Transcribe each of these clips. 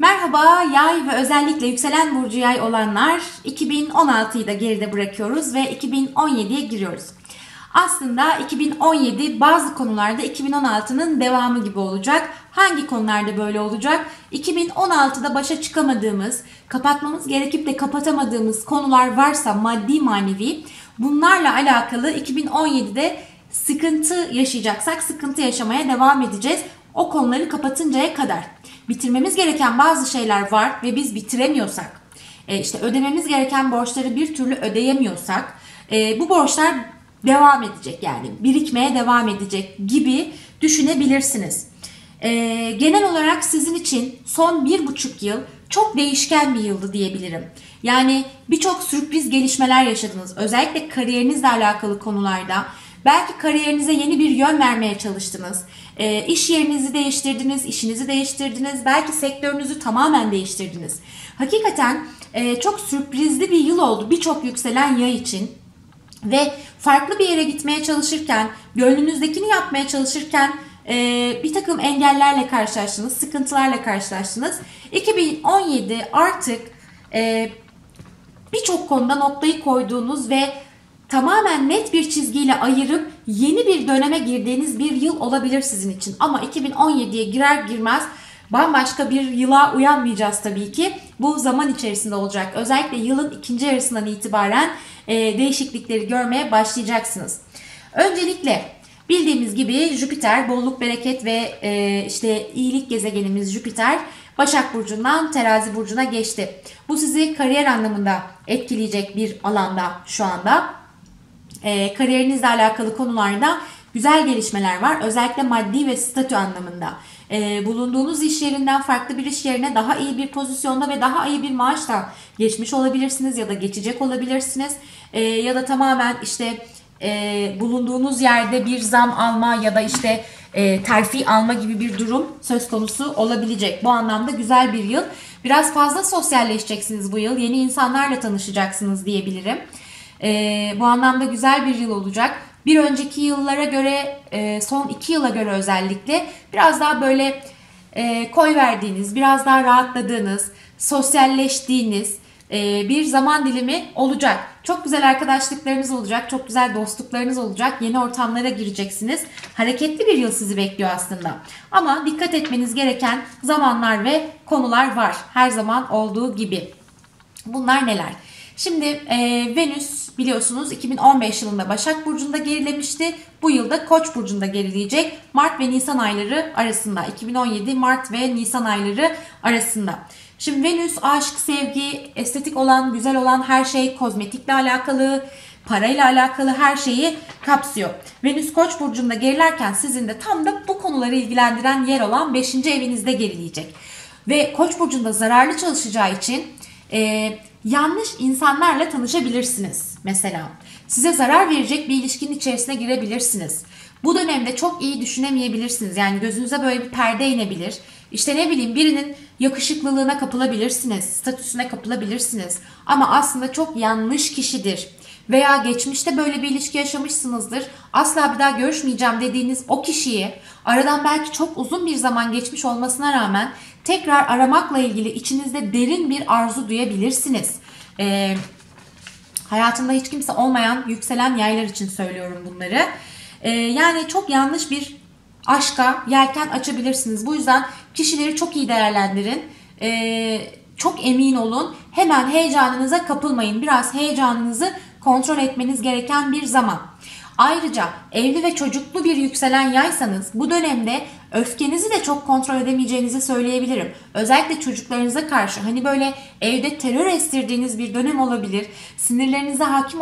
Merhaba yay ve özellikle yükselen burcu yay olanlar 2016'yı da geride bırakıyoruz ve 2017'ye giriyoruz. Aslında 2017 bazı konularda 2016'nın devamı gibi olacak. Hangi konularda böyle olacak? 2016'da başa çıkamadığımız, kapatmamız gerekip de kapatamadığımız konular varsa maddi manevi bunlarla alakalı 2017'de sıkıntı yaşayacaksak sıkıntı yaşamaya devam edeceğiz. O konuları kapatıncaya kadar bitirmemiz gereken bazı şeyler var ve biz bitiremiyorsak, e, işte ödememiz gereken borçları bir türlü ödeyemiyorsak, e, bu borçlar devam edecek yani birikmeye devam edecek gibi düşünebilirsiniz. E, genel olarak sizin için son bir buçuk yıl çok değişken bir yıldı diyebilirim. Yani birçok sürpriz gelişmeler yaşadınız. Özellikle kariyerinizle alakalı konularda. Belki kariyerinize yeni bir yön vermeye çalıştınız. E, iş yerinizi değiştirdiniz, işinizi değiştirdiniz. Belki sektörünüzü tamamen değiştirdiniz. Hakikaten e, çok sürprizli bir yıl oldu birçok yükselen yay için. Ve farklı bir yere gitmeye çalışırken, gönlünüzdekini yapmaya çalışırken e, bir takım engellerle karşılaştınız, sıkıntılarla karşılaştınız. 2017 artık e, birçok konuda noktayı koyduğunuz ve tamamen net bir çizgiyle ayırıp yeni bir döneme girdiğiniz bir yıl olabilir sizin için. Ama 2017'ye girer girmez bambaşka bir yıla uyanmayacağız tabii ki. Bu zaman içerisinde olacak. Özellikle yılın ikinci yarısından itibaren e, değişiklikleri görmeye başlayacaksınız. Öncelikle bildiğimiz gibi Jüpiter bolluk bereket ve e, işte iyilik gezegenimiz Jüpiter Başak Burcu'ndan Terazi Burcu'na geçti. Bu sizi kariyer anlamında etkileyecek bir alanda şu anda. E, kariyerinizle alakalı konularda güzel gelişmeler var. Özellikle maddi ve statü anlamında. E, bulunduğunuz iş yerinden farklı bir iş yerine daha iyi bir pozisyonda ve daha iyi bir maaşla geçmiş olabilirsiniz ya da geçecek olabilirsiniz. E, ya da tamamen işte e, bulunduğunuz yerde bir zam alma ya da işte e, terfi alma gibi bir durum söz konusu olabilecek. Bu anlamda güzel bir yıl. Biraz fazla sosyalleşeceksiniz bu yıl. Yeni insanlarla tanışacaksınız diyebilirim. E, bu anlamda güzel bir yıl olacak. Bir önceki yıllara göre, e, son iki yıla göre özellikle biraz daha böyle e, koy verdiğiniz, biraz daha rahatladığınız, sosyalleştiğiniz, e, bir zaman dilimi olacak. Çok güzel arkadaşlıklarınız olacak, çok güzel dostluklarınız olacak, yeni ortamlara gireceksiniz. Hareketli bir yıl sizi bekliyor aslında. Ama dikkat etmeniz gereken zamanlar ve konular var. Her zaman olduğu gibi. Bunlar neler? Şimdi e, Venüs biliyorsunuz 2015 yılında Başak Burcu'nda gerilemişti. Bu yılda Koç Burcu'nda gerileyecek. Mart ve Nisan ayları arasında. 2017 Mart ve Nisan ayları arasında. Şimdi Venüs aşk, sevgi, estetik olan, güzel olan her şey, kozmetikle alakalı, parayla alakalı her şeyi kapsıyor. Venüs Koç burcunda gerilerken sizin de tam da bu konuları ilgilendiren yer olan 5. evinizde gerileyecek. Ve Koç burcunda zararlı çalışacağı için e, yanlış insanlarla tanışabilirsiniz mesela. Size zarar verecek bir ilişkinin içerisine girebilirsiniz. Bu dönemde çok iyi düşünemeyebilirsiniz. Yani gözünüze böyle bir perde inebilir. İşte ne bileyim birinin yakışıklılığına kapılabilirsiniz, statüsüne kapılabilirsiniz. Ama aslında çok yanlış kişidir. Veya geçmişte böyle bir ilişki yaşamışsınızdır. Asla bir daha görüşmeyeceğim dediğiniz o kişiyi aradan belki çok uzun bir zaman geçmiş olmasına rağmen tekrar aramakla ilgili içinizde derin bir arzu duyabilirsiniz. Ee, hayatında hiç kimse olmayan yükselen yaylar için söylüyorum bunları. Ee, yani çok yanlış bir aşka yelken açabilirsiniz. Bu yüzden kişileri çok iyi değerlendirin. Ee, çok emin olun. Hemen heyecanınıza kapılmayın. Biraz heyecanınızı kontrol etmeniz gereken bir zaman. Ayrıca evli ve çocuklu bir yükselen yaysanız bu dönemde öfkenizi de çok kontrol edemeyeceğinizi söyleyebilirim. Özellikle çocuklarınıza karşı hani böyle evde terör estirdiğiniz bir dönem olabilir. Sinirlerinize hakim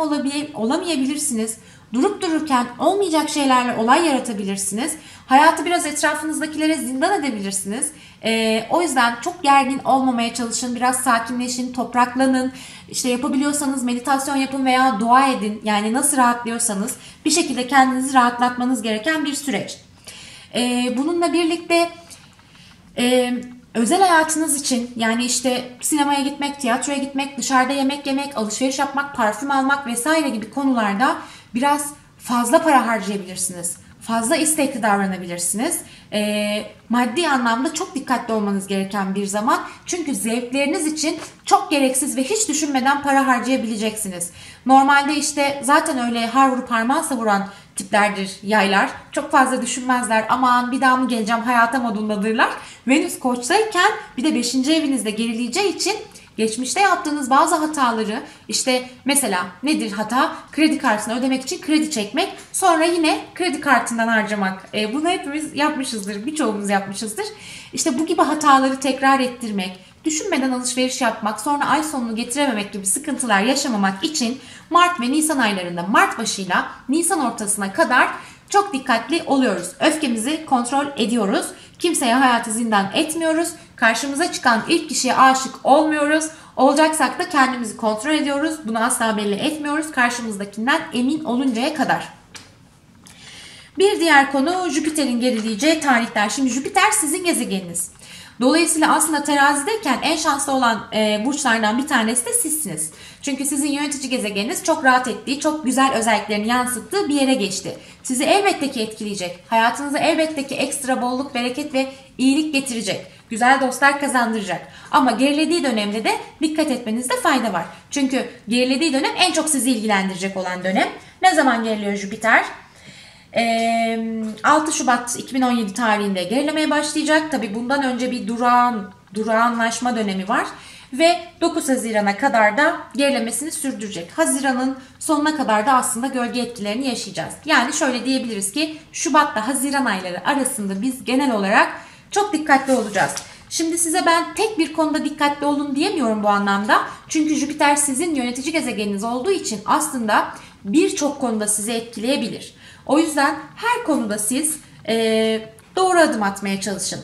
olamayabilirsiniz. Durup dururken olmayacak şeylerle olay yaratabilirsiniz. Hayatı biraz etrafınızdakilere zindan edebilirsiniz. Ee, o yüzden çok gergin olmamaya çalışın. Biraz sakinleşin, topraklanın. İşte yapabiliyorsanız meditasyon yapın veya dua edin. Yani nasıl rahatlıyorsanız bir şekilde kendinizi rahatlatmanız gereken bir süreç. Ee, bununla birlikte e, özel hayatınız için yani işte sinemaya gitmek, tiyatroya gitmek, dışarıda yemek yemek, alışveriş yapmak, parfüm almak vesaire gibi konularda biraz fazla para harcayabilirsiniz fazla istekli davranabilirsiniz. E, maddi anlamda çok dikkatli olmanız gereken bir zaman. Çünkü zevkleriniz için çok gereksiz ve hiç düşünmeden para harcayabileceksiniz. Normalde işte zaten öyle har vurup harman savuran tiplerdir yaylar. Çok fazla düşünmezler. Aman bir daha mı geleceğim hayata modundadırlar. Venüs koçtayken bir de 5. evinizde gerileyeceği için geçmişte yaptığınız bazı hataları işte mesela nedir hata? Kredi kartını ödemek için kredi çekmek sonra yine kredi kartından harcamak. E, bunu hepimiz yapmışızdır. Birçoğumuz yapmışızdır. İşte bu gibi hataları tekrar ettirmek, düşünmeden alışveriş yapmak, sonra ay sonunu getirememek gibi sıkıntılar yaşamamak için Mart ve Nisan aylarında Mart başıyla Nisan ortasına kadar çok dikkatli oluyoruz. Öfkemizi kontrol ediyoruz. Kimseye hayatı zindan etmiyoruz. Karşımıza çıkan ilk kişiye aşık olmuyoruz. Olacaksak da kendimizi kontrol ediyoruz. Bunu asla belli etmiyoruz. Karşımızdakinden emin oluncaya kadar. Bir diğer konu Jüpiter'in gerileyeceği tarihler. Şimdi Jüpiter sizin gezegeniniz. Dolayısıyla aslında terazideyken en şanslı olan e, burçlardan bir tanesi de sizsiniz. Çünkü sizin yönetici gezegeniniz çok rahat ettiği, çok güzel özelliklerini yansıttığı bir yere geçti. Sizi elbette ki etkileyecek. Hayatınıza elbette ki ekstra bolluk, bereket ve iyilik getirecek. Güzel dostlar kazandıracak. Ama gerilediği dönemde de dikkat etmenizde fayda var. Çünkü gerilediği dönem en çok sizi ilgilendirecek olan dönem. Ne zaman geriliyor Jüpiter? 6 Şubat 2017 tarihinde gerilemeye başlayacak. Tabi bundan önce bir durağan, durağanlaşma dönemi var. Ve 9 Haziran'a kadar da gerilemesini sürdürecek. Haziran'ın sonuna kadar da aslında gölge etkilerini yaşayacağız. Yani şöyle diyebiliriz ki Şubat'la Haziran ayları arasında biz genel olarak çok dikkatli olacağız. Şimdi size ben tek bir konuda dikkatli olun diyemiyorum bu anlamda. Çünkü Jüpiter sizin yönetici gezegeniniz olduğu için aslında birçok konuda sizi etkileyebilir. O yüzden her konuda siz e, doğru adım atmaya çalışın.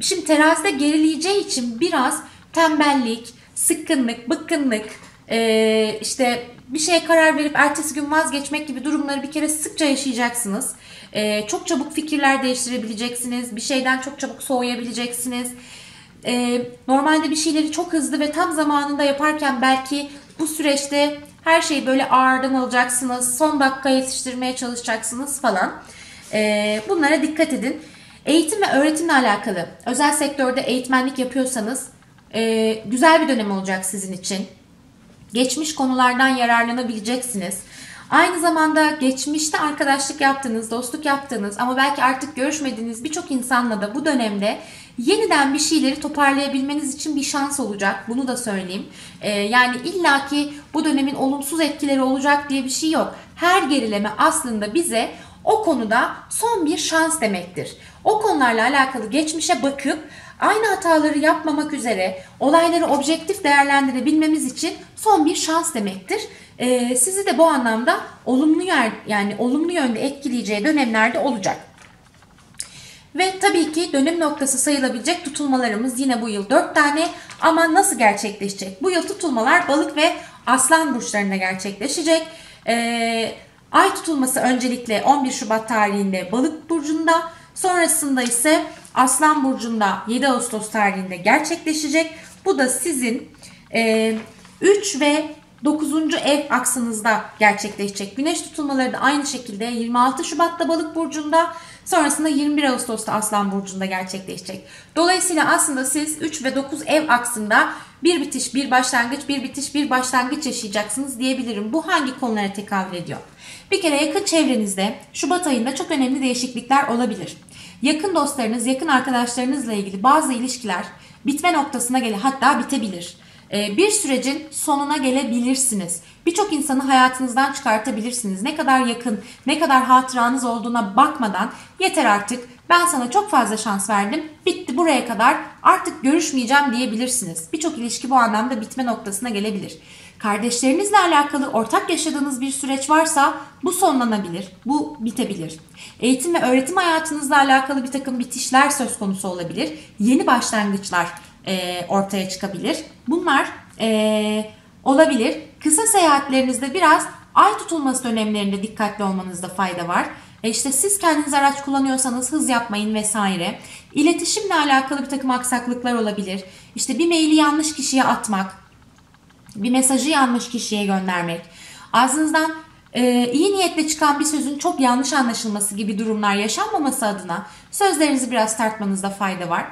Şimdi terazide gerileyeceği için biraz tembellik, sıkkınlık, bıkkınlık, e, işte bir şeye karar verip ertesi gün vazgeçmek gibi durumları bir kere sıkça yaşayacaksınız. E, çok çabuk fikirler değiştirebileceksiniz. Bir şeyden çok çabuk soğuyabileceksiniz. E, normalde bir şeyleri çok hızlı ve tam zamanında yaparken belki bu süreçte her şeyi böyle ağırdan alacaksınız. Son dakika yetiştirmeye çalışacaksınız falan. E, bunlara dikkat edin. Eğitim ve öğretimle alakalı özel sektörde eğitmenlik yapıyorsanız e, güzel bir dönem olacak sizin için. Geçmiş konulardan yararlanabileceksiniz. Aynı zamanda geçmişte arkadaşlık yaptığınız, dostluk yaptığınız ama belki artık görüşmediğiniz birçok insanla da bu dönemde yeniden bir şeyleri toparlayabilmeniz için bir şans olacak. Bunu da söyleyeyim. Ee, yani illaki bu dönemin olumsuz etkileri olacak diye bir şey yok. Her gerileme aslında bize o konuda son bir şans demektir. O konularla alakalı geçmişe bakıp aynı hataları yapmamak üzere olayları objektif değerlendirebilmemiz için son bir şans demektir. Ee, sizi de bu anlamda olumlu yer yani olumlu yönde etkileyeceği dönemlerde olacak. Ve tabii ki dönüm noktası sayılabilecek tutulmalarımız yine bu yıl 4 tane ama nasıl gerçekleşecek? Bu yıl tutulmalar balık ve aslan burçlarında gerçekleşecek. Ee, ay tutulması öncelikle 11 Şubat tarihinde balık burcunda sonrasında ise aslan burcunda 7 Ağustos tarihinde gerçekleşecek. Bu da sizin e, 3 ve 9. ev aksınızda gerçekleşecek. Güneş tutulmaları da aynı şekilde 26 Şubat'ta balık burcunda Sonrasında 21 Ağustos'ta Aslan Burcu'nda gerçekleşecek. Dolayısıyla aslında siz 3 ve 9 ev aksında bir bitiş, bir başlangıç, bir bitiş, bir başlangıç yaşayacaksınız diyebilirim. Bu hangi konulara tekabül ediyor? Bir kere yakın çevrenizde Şubat ayında çok önemli değişiklikler olabilir. Yakın dostlarınız, yakın arkadaşlarınızla ilgili bazı ilişkiler bitme noktasına gelir hatta bitebilir. Ee, bir sürecin sonuna gelebilirsiniz. Birçok insanı hayatınızdan çıkartabilirsiniz. Ne kadar yakın, ne kadar hatıranız olduğuna bakmadan yeter artık ben sana çok fazla şans verdim. Bitti buraya kadar artık görüşmeyeceğim diyebilirsiniz. Birçok ilişki bu anlamda bitme noktasına gelebilir. Kardeşlerinizle alakalı ortak yaşadığınız bir süreç varsa bu sonlanabilir, bu bitebilir. Eğitim ve öğretim hayatınızla alakalı bir takım bitişler söz konusu olabilir. Yeni başlangıçlar e, ortaya çıkabilir. Bunlar e, olabilir. Kısa seyahatlerinizde biraz ay tutulması dönemlerinde dikkatli olmanızda fayda var. E işte siz kendiniz araç kullanıyorsanız hız yapmayın vesaire. İletişimle alakalı bir takım aksaklıklar olabilir. İşte bir maili yanlış kişiye atmak, bir mesajı yanlış kişiye göndermek, ağzınızdan e, iyi niyetle çıkan bir sözün çok yanlış anlaşılması gibi durumlar yaşanmaması adına sözlerinizi biraz tartmanızda fayda var.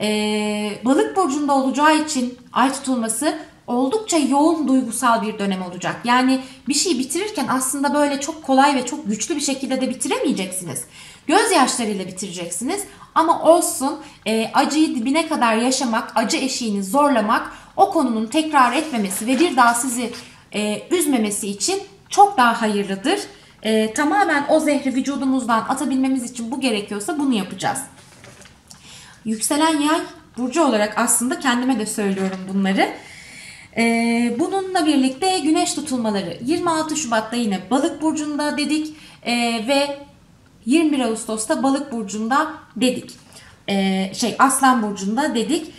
E, balık burcunda olacağı için ay tutulması oldukça yoğun duygusal bir dönem olacak. Yani bir şeyi bitirirken aslında böyle çok kolay ve çok güçlü bir şekilde de bitiremeyeceksiniz. Gözyaşlarıyla bitireceksiniz ama olsun e, acıyı dibine kadar yaşamak, acı eşiğini zorlamak o konunun tekrar etmemesi ve bir daha sizi e, üzmemesi için çok daha hayırlıdır. E, tamamen o zehri vücudumuzdan atabilmemiz için bu gerekiyorsa bunu yapacağız. Yükselen yay burcu olarak aslında kendime de söylüyorum bunları. Ee, bununla birlikte güneş tutulmaları 26 Şubat'ta yine balık burcunda dedik ee, ve 21 Ağustos'ta balık burcunda dedik. Ee, şey aslan burcunda dedik.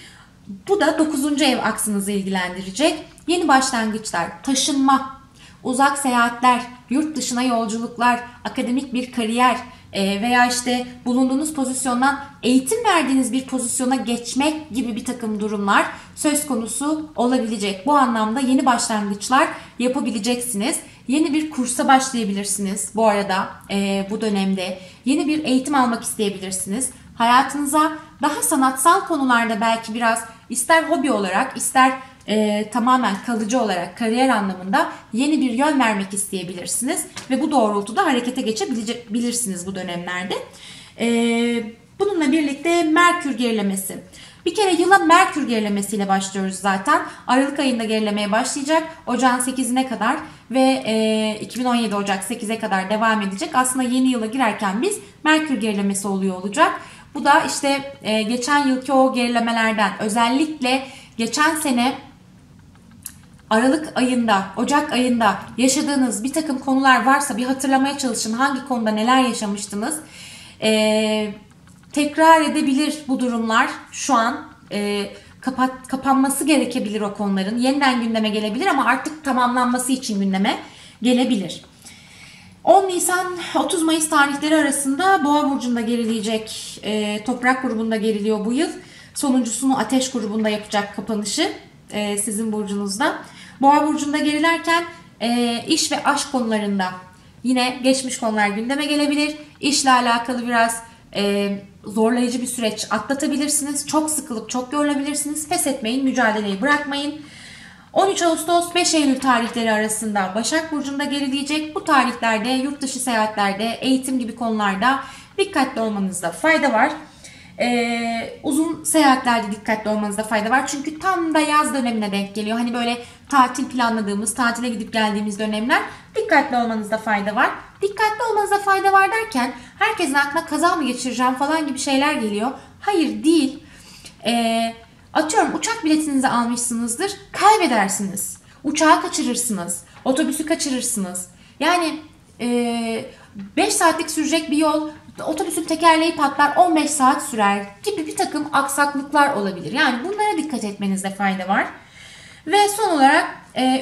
Bu da 9. ev aksınızı ilgilendirecek. Yeni başlangıçlar, taşınma, uzak seyahatler, yurt dışına yolculuklar, akademik bir kariyer, e, veya işte bulunduğunuz pozisyondan eğitim verdiğiniz bir pozisyona geçmek gibi bir takım durumlar söz konusu olabilecek. Bu anlamda yeni başlangıçlar yapabileceksiniz. Yeni bir kursa başlayabilirsiniz bu arada e, bu dönemde. Yeni bir eğitim almak isteyebilirsiniz. Hayatınıza daha sanatsal konularda belki biraz ister hobi olarak ister e, tamamen kalıcı olarak kariyer anlamında yeni bir yön vermek isteyebilirsiniz ve bu doğrultuda harekete geçebilirsiniz bu dönemlerde. E, bununla birlikte Merkür gerilemesi. Bir kere yıla Merkür gerilemesiyle başlıyoruz zaten. Aralık ayında gerilemeye başlayacak. Ocağın 8'ine kadar ve e, 2017 Ocak 8'e kadar devam edecek. Aslında yeni yıla girerken biz Merkür gerilemesi oluyor olacak. Bu da işte e, geçen yılki o gerilemelerden özellikle geçen sene Aralık ayında, Ocak ayında yaşadığınız bir takım konular varsa bir hatırlamaya çalışın. Hangi konuda neler yaşamıştınız? Ee, tekrar edebilir bu durumlar şu an. E, kapat, kapanması gerekebilir o konuların. Yeniden gündeme gelebilir ama artık tamamlanması için gündeme gelebilir. 10 Nisan 30 Mayıs tarihleri arasında Boğa burcunda gerileyecek. E, toprak grubunda geriliyor bu yıl. Sonuncusunu Ateş grubunda yapacak kapanışı e, sizin burcunuzda. Boğa burcunda gerilerken e, iş ve aşk konularında yine geçmiş konular gündeme gelebilir. İşle alakalı biraz e, zorlayıcı bir süreç atlatabilirsiniz. Çok sıkılıp çok yorulabilirsiniz. Pes etmeyin, mücadeleyi bırakmayın. 13 Ağustos 5 Eylül tarihleri arasında Başak Burcu'nda gerileyecek. Bu tarihlerde yurt dışı seyahatlerde, eğitim gibi konularda dikkatli olmanızda fayda var. Ee, uzun seyahatlerde dikkatli olmanızda fayda var. Çünkü tam da yaz dönemine denk geliyor. Hani böyle tatil planladığımız, tatile gidip geldiğimiz dönemler dikkatli olmanızda fayda var. Dikkatli olmanızda fayda var derken herkesin aklına kaza mı geçireceğim falan gibi şeyler geliyor. Hayır değil. Ee, atıyorum uçak biletinizi almışsınızdır. Kaybedersiniz. Uçağı kaçırırsınız. Otobüsü kaçırırsınız. Yani 5 e, saatlik sürecek bir yol otobüsün tekerleği patlar 15 saat sürer gibi bir takım aksaklıklar olabilir. Yani bunlara dikkat etmenizde fayda var. Ve son olarak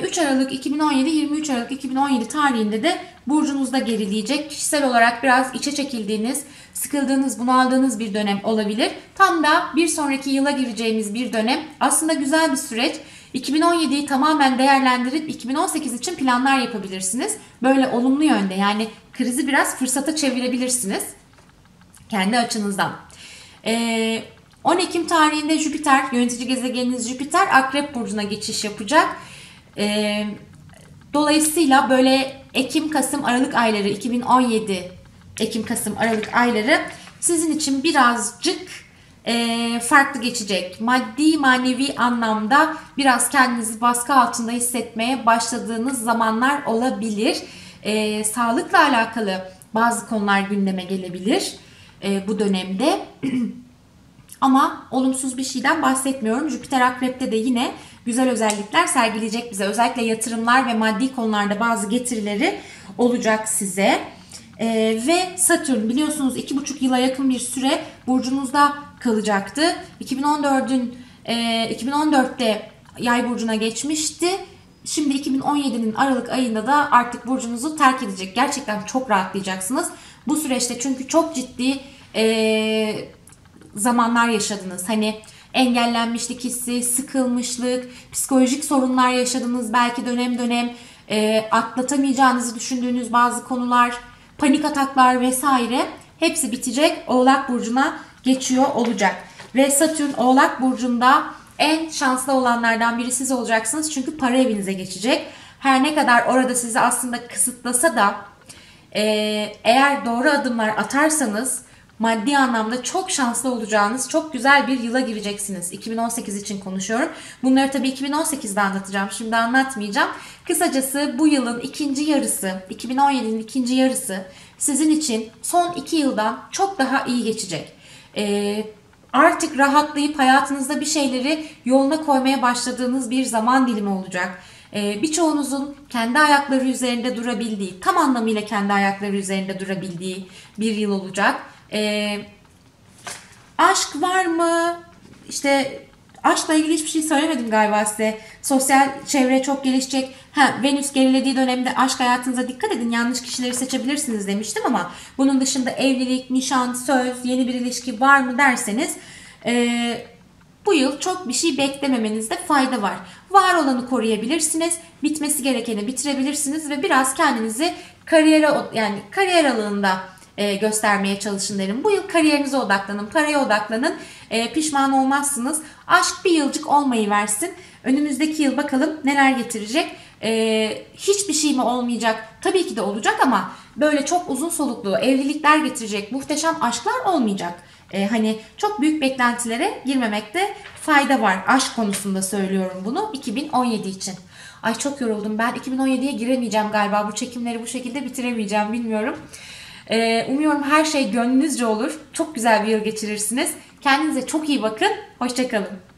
3 e, Aralık 2017 23 Aralık 2017 tarihinde de burcunuzda gerileyecek. Kişisel olarak biraz içe çekildiğiniz, sıkıldığınız, bunaldığınız bir dönem olabilir. Tam da bir sonraki yıla gireceğimiz bir dönem. Aslında güzel bir süreç. 2017'yi tamamen değerlendirip 2018 için planlar yapabilirsiniz. Böyle olumlu yönde yani krizi biraz fırsata çevirebilirsiniz kendi açınızdan. Ee, 10 Ekim tarihinde Jüpiter, yönetici gezegeniniz Jüpiter Akrep Burcu'na geçiş yapacak. Ee, dolayısıyla böyle Ekim, Kasım, Aralık ayları 2017 Ekim, Kasım, Aralık ayları sizin için birazcık e, farklı geçecek. Maddi, manevi anlamda biraz kendinizi baskı altında hissetmeye başladığınız zamanlar olabilir. E, sağlıkla alakalı bazı konular gündeme gelebilir e, bu dönemde. Ama olumsuz bir şeyden bahsetmiyorum. Jüpiter Akrep'te de yine güzel özellikler sergileyecek bize. Özellikle yatırımlar ve maddi konularda bazı getirileri olacak size. Ee, ve Satürn biliyorsunuz 2,5 yıla yakın bir süre burcunuzda kalacaktı. 2014'ün e, 2014'te yay burcuna geçmişti. Şimdi 2017'nin Aralık ayında da artık burcunuzu terk edecek. Gerçekten çok rahatlayacaksınız. Bu süreçte çünkü çok ciddi e, zamanlar yaşadınız. Hani engellenmişlik hissi, sıkılmışlık, psikolojik sorunlar yaşadınız belki dönem dönem e, atlatamayacağınızı düşündüğünüz bazı konular, panik ataklar vesaire hepsi bitecek. Oğlak Burcu'na geçiyor olacak. Ve Satürn Oğlak Burcu'nda en şanslı olanlardan biri siz olacaksınız. Çünkü para evinize geçecek. Her ne kadar orada sizi aslında kısıtlasa da e, eğer doğru adımlar atarsanız maddi anlamda çok şanslı olacağınız çok güzel bir yıla gireceksiniz. 2018 için konuşuyorum. Bunları tabii 2018'de anlatacağım. Şimdi anlatmayacağım. Kısacası bu yılın ikinci yarısı, 2017'nin ikinci yarısı sizin için son iki yıldan çok daha iyi geçecek. Ee, artık rahatlayıp hayatınızda bir şeyleri yoluna koymaya başladığınız bir zaman dilimi olacak. Ee, birçoğunuzun kendi ayakları üzerinde durabildiği, tam anlamıyla kendi ayakları üzerinde durabildiği bir yıl olacak. Ee, aşk var mı? İşte aşkla ilgili hiçbir şey söylemedim galiba size. Sosyal çevre çok gelişecek. Ha, Venüs gerilediği dönemde aşk hayatınıza dikkat edin. Yanlış kişileri seçebilirsiniz demiştim ama bunun dışında evlilik, nişan, söz, yeni bir ilişki var mı derseniz e, bu yıl çok bir şey beklememenizde fayda var. Var olanı koruyabilirsiniz, bitmesi gerekeni bitirebilirsiniz ve biraz kendinizi kariyere yani kariyer alanında e, göstermeye çalışın derim. Bu yıl kariyerinize odaklanın, paraya odaklanın. E, pişman olmazsınız. Aşk bir yılcık olmayı versin. Önümüzdeki yıl bakalım neler getirecek. E, hiçbir şey mi olmayacak? Tabii ki de olacak ama böyle çok uzun soluklu evlilikler getirecek muhteşem aşklar olmayacak. E, hani çok büyük beklentilere girmemekte fayda var. Aşk konusunda söylüyorum bunu 2017 için. Ay çok yoruldum. Ben 2017'ye giremeyeceğim galiba. Bu çekimleri bu şekilde bitiremeyeceğim bilmiyorum. Ee, umuyorum her şey gönlünüzce olur. Çok güzel bir yıl geçirirsiniz. Kendinize çok iyi bakın. Hoşçakalın.